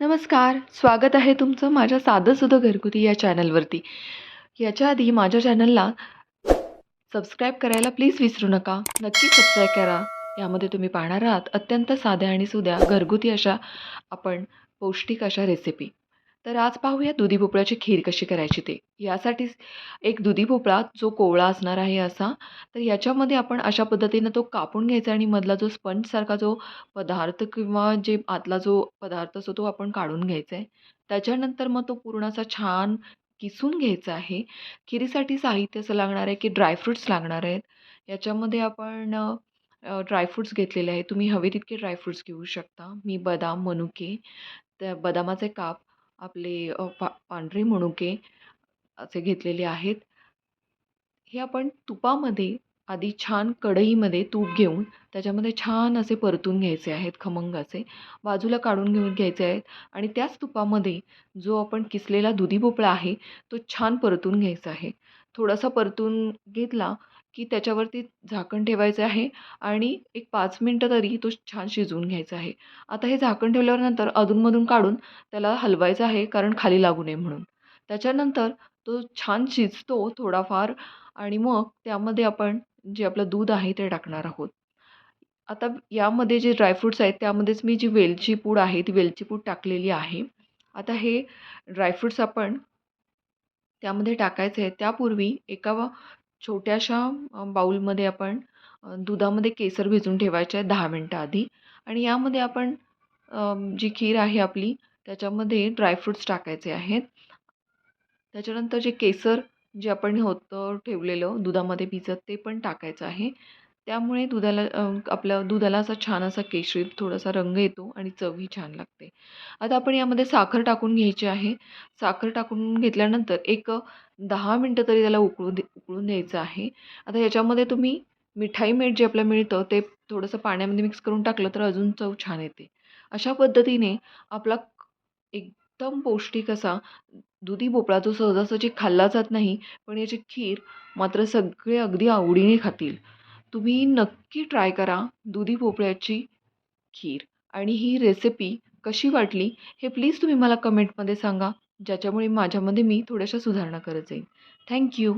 नमस्कार स्वागत आहे तुमचं माझ्या साधंसुधं घरगुती या चॅनलवरती. याच्या आधी माझ्या चॅनलला सबस्क्राईब करायला प्लीज विसरू नका नक्की सबस्क्राईब करा. यामध्ये तुम्ही पाहणार आहात अत्यंत साध्या आणि सुद्या घरगुती अशा आपण पौष्टिक अशा रेसिपी. तर आज पाहूया दुधी भोपळ्याची खीर कशी करायची ते. यासाठी एक दुधी भोपळा जो कोवळा असणार आहे असा तर याच्यामध्ये आपण अशा पद्धतीनं तो कापून घ्यायचा आणि मधला जो स्पंजसारखा जो पदार्थ किंवा जे आतला जो पदार्थ असतो तो आपण काढून घ्यायचा आहे. त्याच्यानंतर मग तो पूर्ण असा छान किसून घ्यायचा आहे. खिरीसाठी साहित्य असं लागणार आहे की ड्रायफ्रूट्स लागणार आहेत. याच्यामध्ये आपण ड्रायफ्रूट्स घेतलेले आहे तुम्ही हवे तितके ड्रायफ्रूट्स घेऊ शकता. मी बदाम मनुके त्या बदामाचे काप आपले पा पांढरे मनुके असे घेतलेले आहेत. हे आपण तुपामध्ये आधी छान कढईमध्ये तूप घेऊन त्याच्यामध्ये छान असे परतून घ्यायचे आहेत खमंग असे. बाजूला काढून घेऊन घ्यायचे आहेत आणि त्याच तुपामध्ये जो आपण किसलेला दुधी भोपळा आहे तो छान परतून घ्यायचा आहे. थोडासा परतून घेतला की त्याच्यावरती झाकण ठेवायचं आहे आणि एक पाच मिनटं तरी तो छान शिजवून घ्यायचा आहे. आता हे झाकण ठेवल्यावर नंतर अधूनमधून काढून त्याला हलवायचं आहे कारण खाली लागू नये म्हणून. त्याच्यानंतर तो छान शिजतो थोडाफार आणि मग त्यामध्ये आपण जे आपलं दूध आहे ते टाकणार आहोत. आता यामध्ये जे ड्रायफ्रूट्स आहेत त्यामध्येच मी जी वेलची पूड आहे ती वेलची पूड टाकलेली आहे. आता हे ड्रायफ्रूट्स आपण त्यामध्ये टाकायचे आहे त्यापूर्वी एका छोट्याशा बाऊलमध्ये आपण दुधामध्ये केसर भिजून ठेवायचे आहे दहा मिनटं आधी. आणि यामध्ये आपण जी खीर आहे आपली त्याच्यामध्ये ड्रायफ्रूट्स टाकायचे आहेत. त्याच्यानंतर जे केसर जे आपण होतं ठेवलेलं दुधामध्ये भिजत ते पण टाकायचं आहे. त्यामुळे दुधाला आपलं दुधाला असा छान असा केशरी थोडासा रंग येतो आणि चवही छान लागते. आता आपण यामध्ये साखर टाकून घ्यायची आहे. साखर टाकून घेतल्यानंतर एक दहा मिनटं तरी त्याला उकळू दे उकळून द्यायचं आहे. आता याच्यामध्ये तुम्ही मिठाई मीठ जे आपल्याला मिळतं ते थोडंसं पाण्यामध्ये मिक्स करून टाकलं तर अजून चव छान येते. अशा पद्धतीने आपला एकदम पौष्टिक असा दुधी भोपळा जो सहजासहजी खाल्ला जात नाही पण याची खीर मात्र सगळे अगदी आवडीने खातील. तुम्ही नक्की ट्राय करा दुधी भोपळ्याची खीर. आणि ही रेसिपी कशी वाटली हे प्लीज तुम्ही मला कमेंटमध्ये सांगा ज्याच्यामुळे माझ्यामध्ये मी थोड्याशा सुधारणा करत जाईन. थँक्यू